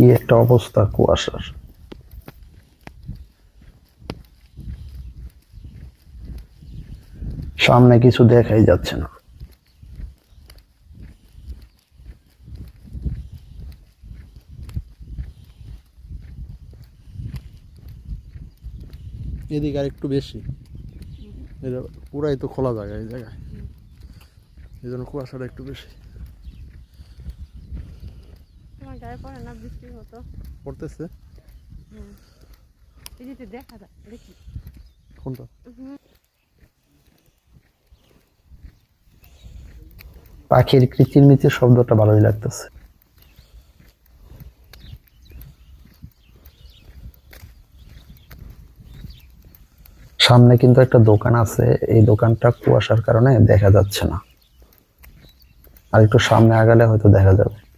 কি একটা অবস্থা কুয়াশার। সামনে কিছু দেখাই যাচ্ছে না। এদিকে আর একটু বেশি পুরাই তো খোলা জায়গা এই জায়গায়। এই জন্য কুয়াশাটা একটু বেশি। গায়ে পড়ে না বৃষ্টির মতো পড়তেছে? এই যে দেখা যায় দেখি। কোনটা? পাখির কিচিরমিচির শব্দটা ভালোই লাগতেছে। সামনে কিন্তু একটা দোকান আছে। এই দোকানটা কুয়াশার কারণে দেখা যাচ্ছে না। আর একটু সামনে আগালে হয়তো দেখা যাবে।